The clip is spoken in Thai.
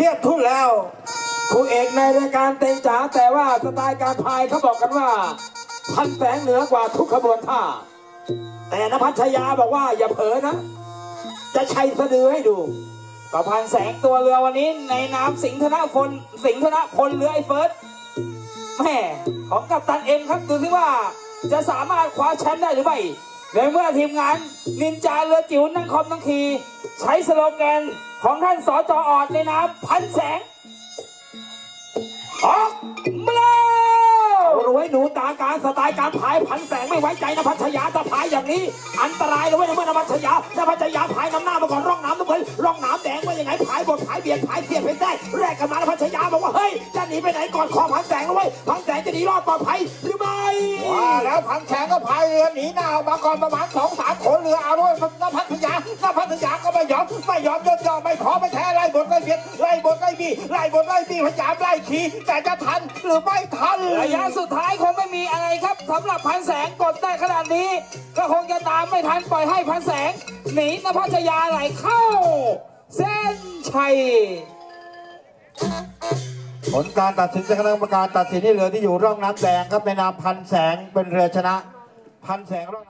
ทียบทุนแล้วครูเอกในรายการเต็งจ๋าแต่ว่าสไตล์การพายเขาบอกกันว่าพันแสงเหนือกว่าทุกขบวนท่า แต่นภัชยาบอกว่าอย่าเผลอนะ จะชัยสะดือให้ดูก็พันแสงตัวเรือวันนี้ในนามสิงห์ธนพลสิงห์ธนพลเรือไอ้เฟิร์สแม่ของกัปตันเอ็มครับดูสิว่าจะสามารถคว้าแชมป์ได้หรือไม่ ในเมื่อทีมงานนินจาเรือจิ๋วนั่งคอมนั่งคีใช้สโลแกนของท่านสจออดในนามพันแสงออกมาแล้วรวยหนูตาการสไตล์การพายพันแสงไม่ไว้ใจนภัชยาจะพายอย่างนี้ อันตรายเลยเว้ยเมื่อนภัชยานภัชยาพายนำหน้ามาก่อนร่องน้ำน้ำเงิน ร่องน้ำแดงว่ายังไงพายบนพายเบียดพายเสียดไปได้แรกกันมานภัชยาบอกว่าเฮ้ยจะหนีไปไหนก่อนขอพันแสงแล้วเว้ยพันแสงจะหนีรอดปลอดภัยหรือไม่ว่าแล้วพันแสงก็พายเรือหนีหน้าออกมาก่อนประมาณสองสามคนเรือเอาด้วยน้าพัทยาน้าพัทยาก็ไม่ยอมไม่ยอมยอมยอมไม่ขอไม่แท้ไล่บทไล่เบียดไล่บทไล่บีไล่บทไล่บีพยายามไล่ขี่แต่จะทันหรือไม่ทันระยะสุดท้ายคงไม่มีอะไรครับ สำหรับพันแสงกดได้ขนาดนี้ ก็คงจะตามไม่ทันปล่อยให้พันแสง หนีนภัชยาไหลเข้า เส้นชัย ผลการตัดสินจากคณะกรรมการตัดสินที่เหลือที่อยู่ร่องน้ำแดงครับในนามพันแสงเป็นเรือชนะ พันแสงร่องน้ำ